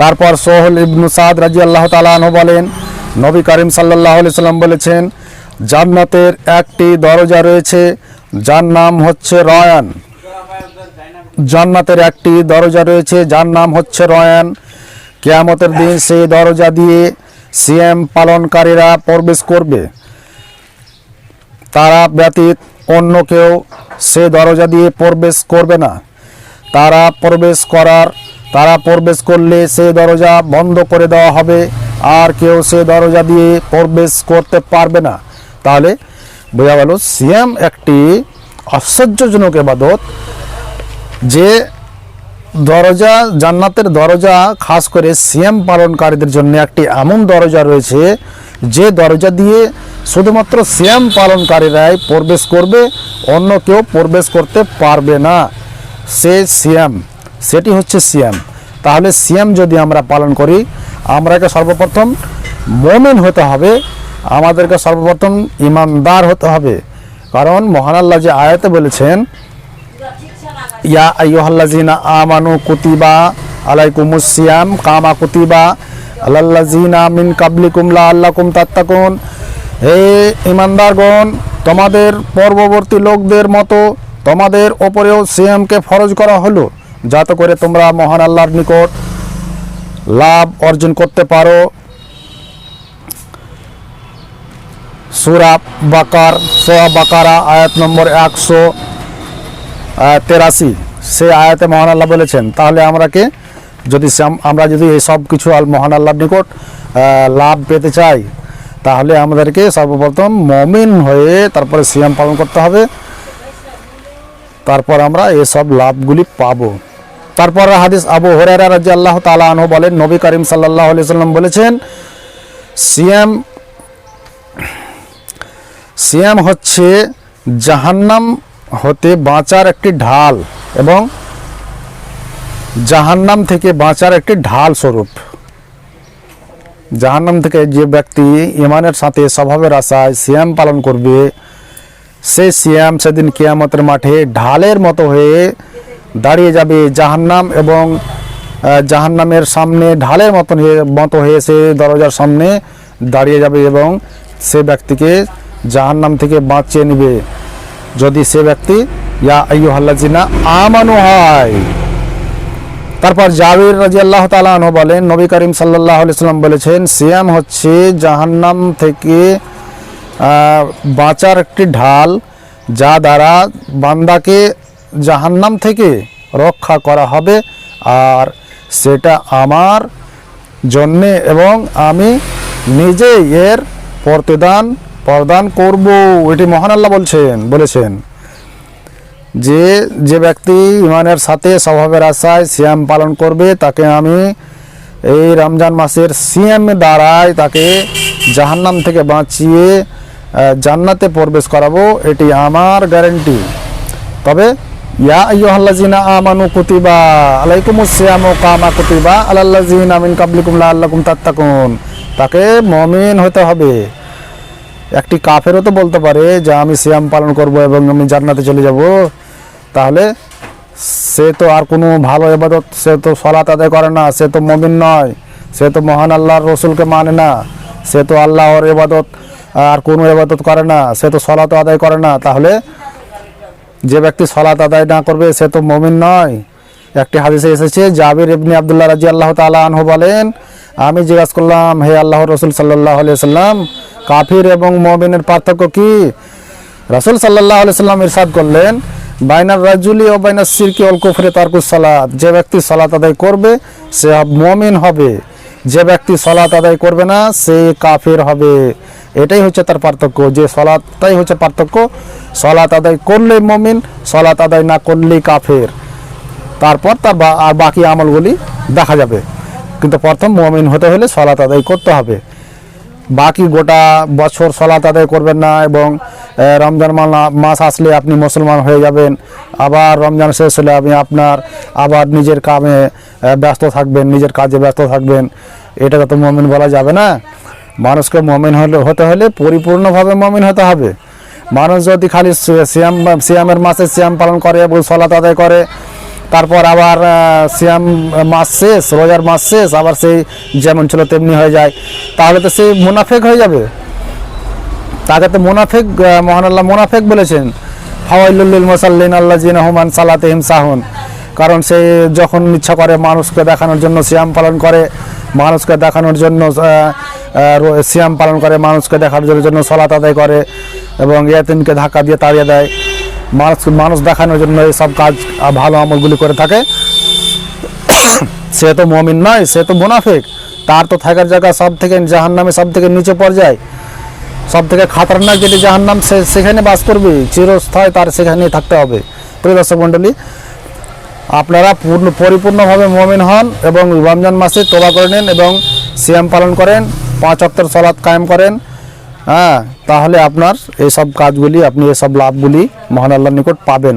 তারপর সোহল ইবনু সাদ রাজি আল্লাহ তালাহ বলেন, নবী করিম সাল্লাহ সাল্লাম বলেছেন, জান্নাতের একটি দরজা রয়েছে, যার নাম হচ্ছে রয়ান। জান্নাতের একটি দরজা রয়েছে, যার নাম হচ্ছে রয়ান। কেয়ামতের দিন সেই দরজা দিয়ে সিএম পালনকারীরা প্রবেশ করবে। তারা ব্যতীত অন্য কেউ সে দরজা দিয়ে প্রবেশ করবে না। তারা প্রবেশ করার তারা প্রবেশ করলে সেই দরজা বন্ধ করে দেওয়া হবে। আর কেউ সে দরজা দিয়ে প্রবেশ করতে পারবে না। তাহলে বোঝা গেল, সিএম একটি আশ্চর্যজনক এবাদত যে দরজা, জান্নাতের দরজা, খাস করে সিএম পালনকারীদের জন্য একটি এমন দরজা রয়েছে যে দরজা দিয়ে শুধুমাত্র সিএম পালনকারীরাই প্রবেশ করবে, অন্য কেউ প্রবেশ করতে পারবে না। সে সিএম, সেটি হচ্ছে সিএম। তাহলে সিএম যদি আমরা পালন করি, আমরাকে সর্বপ্রথম মোমেন হতে হবে, আমাদেরকে সর্বপ্রথম ইমানদার হতে হবে। কারণ মহান আল্লাহ যে আয়াতে বলেছেন, ইয়া আইয়ুহাল্লাযিনা আমানু কুতিবা আলাইকুমুস সিয়াম কামা কুতিবা আলাল্লাযিনা মিন কাবলিকুম লাআল্লাকুম তাত্তাকুন। হে ইমানদারগণ, তোমাদের পূর্ববর্তী লোকদের মতো তোমাদের ওপরেও সিয়ামকে ফরজ করা হলো। যাতে করে তোমরা মহান আল্লাহর নিকট লাভ অর্জন করতে পারো। সুরা বাকার সোয়া বাকারা, আয়াত নম্বর একশো তেরাশি। সে আয়াতে মহান আল্লাহ বলেছেন, তাহলে আমরাকে যদি আমরা যদি এই সব কিছু মহান আল্লাহর নিকট লাভ পেতে চাই, তাহলে আমাদেরকে সর্বপ্রথম মমিন হয়ে তারপরে সিয়াম পালন করতে হবে। তারপর আমরা এসব লাভগুলি পাবো। তারপর হাদিস আবু হরেরা রাজি আল্লাহ তালা আনহু বলেন, নবী করিম সাল্লাহ আলি সাল্লাম বলেছেন, সিয়াম সিয়াম হচ্ছে জাহান্নাম হতে বাঁচার একটি ঢাল এবং জাহান্নাম থেকে বাঁচার একটি ঢাল স্বরূপ। জাহান্নাম থেকে যে ব্যক্তি ইমানের সাথে স্বভাবের আশায় সিয়াম পালন করবে সেই সিয়াম সেদিন কেয়ামতের মাঠে ঢালের মতো হয়ে দাঁড়িয়ে যাবে জাহান্নাম এবং জাহান্নামের সামনে ঢালের মতন মতো হয়ে সে দরজার সামনে দাঁড়িয়ে যাবে এবং সে ব্যক্তিকে জাহান্নাম থেকে বাঁচিয়ে নেবে। যদি সে ব্যক্তি, ইয়া আইয়ুহাল্লাজিনা আমানু হয় তারপর জাবির রাজি আল্লাহ তালু বলেন, নবী করিম সাল্লাহ সাল্লাম বলেছেন, সিয়াম হচ্ছে জাহান্নাম থেকে বাঁচার একটি ঢাল যা দ্বারা বান্দাকে জাহান্নাম থেকে রক্ষা করা হবে, আর সেটা আমার জন্যে এবং আমি নিজে এর প্রতিদান প্রদান করব। এটি মহান আল্লাহ বলছেন, বলেছেন। যে যে ব্যক্তি ইমানের সাথে স্বভাবের আশায় সিয়াম পালন করবে, তাকে আমি এই রমজান মাসের সিএম দ্বারাই তাকে জাহান্নাম থেকে বাঁচিয়ে জান্নাতে প্রবেশ করাবো, এটি আমার গ্যারেন্টি তবে ইয়া আইয়ুহাল্লাযিনা আমানু কুতিবা আলাইকুমুস সিয়ামু কামা কুতিবা আলাল্লাযিনা মিন কাবলিকুম লাআল্লাকুম তাত্তাকুন। তাকে মুমিন হতে হবে। একটি কাফেরও তো বলতে পারে যে আমি সিয়াম পালন করব এবং আমি জান্নাতে চলে যাব। তাহলে সে তো আর কোনো ভালো এবাদত সে তো সলাত আদায় করে না, সে তো মমিন নয়। সে তো মহান আল্লাহর রসুলকে মানে না। সে তো আল্লাহর এবাদত আর কোনো এবাদত করে না। সে তো সলাত আদায় করে না। তাহলে যে ব্যক্তি সলাত আদায় না করবে, সে তো মমিন নয়। একটি হাদিসে এসেছে, জাবির ইবনি আবদুল্লাহ রাজি আল্লাহ তালা আনহু বলেন, আমি জিজ্ঞাসা করলাম, হে আল্লাহ রসুল সাল্লাহ সাল্লাম কাফির এবং মমিনের পার্থক্য কি? রাসুল সাল্লাহ সাল্লাম ইরশাদ করলেন, বাইনার রাজুলি ও বাইনার সিরকি অল কুফরে তারকুস সালাত, যে ব্যক্তি সালাত আদায় করবে, সে মমিন হবে। যে ব্যক্তি সলাত আদায় করবে না, সে কাফের হবে। এটাই হচ্ছে তার পার্থক্য। যে সলাতটাই হচ্ছে পার্থক্য সলাত আদায় করলে মমিন সলাত আদায় না করলেই কাফের। তারপর তার আর বাকি আমলগুলি দেখা যাবে। কিন্তু প্রথম মমিন হতে হলে সলাত আদায় করতে হবে। বাকি গোটা বছর সলাত আদায় করবেন না এবং রমজান মাস আসলে আপনি মুসলমান হয়ে যাবেন। আবার রমজান শেষ হলে আপনি আপনার, আবার নিজের কামে ব্যস্ত থাকবেন, নিজের কাজে ব্যস্ত থাকবেন। এটাকে তো মমিন বলা যাবে না। মানুষকে মমিন হলে হতে হলে পরিপূর্ণভাবে মমিন হতে হবে। মানুষ যদি খালি সিয়াম সিয়ামের মাসে সিয়াম পালন করে এবং সলাত আদায় করে, তারপর আবার সিয়াম মাস শেষ, রোজার মাস শেষ, আবার সেই যেমন ছিল তেমনি হয়ে যায়, তাহলে তো সেই মুনাফেক হয়ে যাবে। তাকে তো মুনাফেক মহান আল্লাহ মোনাফেক বলেছেন। হাওয়াইলুল মোসাল্লিন আল্লাহ জিন রহমান সালাতে হিমসাহন কারণ সে যখন ইচ্ছা করে মানুষকে দেখানোর জন্য সিয়াম পালন করে মানুষকে দেখানোর জন্য সিয়াম পালন করে, মানুষকে দেখানোর জন্য সলাত আদায় করে এবং ইয়াতিনকে ধাক্কা দিয়ে তাড়িয়ে দেয়। মানুষ মানুষ দেখানোর জন্য এইসব কাজ ভালো আমলগুলি করে থাকে। সে তো মমিন নয়, সে তো মুনাফেক। তার তো থাকার জায়গা সব থেকে জাহান নামে সব থেকে নিচে পর্যায়ে। সব থেকে খাতারনাক যেটি জাহান্নাম সে সেখানে বাস করবে, চিরস্থায় তার সেখানেই থাকতে হবে। প্রিয় দর্শক মণ্ডলী আপনারা পূর্ণ পরিপূর্ণভাবে মমিন হন এবং রমজান মাসে তোবা করে নিন এবং সিয়াম পালন করেন, পাঁচ অক্টর সলাৎ কায়েম করেন। হ্যাঁ তাহলে আপনার এইসব কাজগুলি, আপনি এসব লাভগুলি মহান আল্লাহর নিকট পাবেন।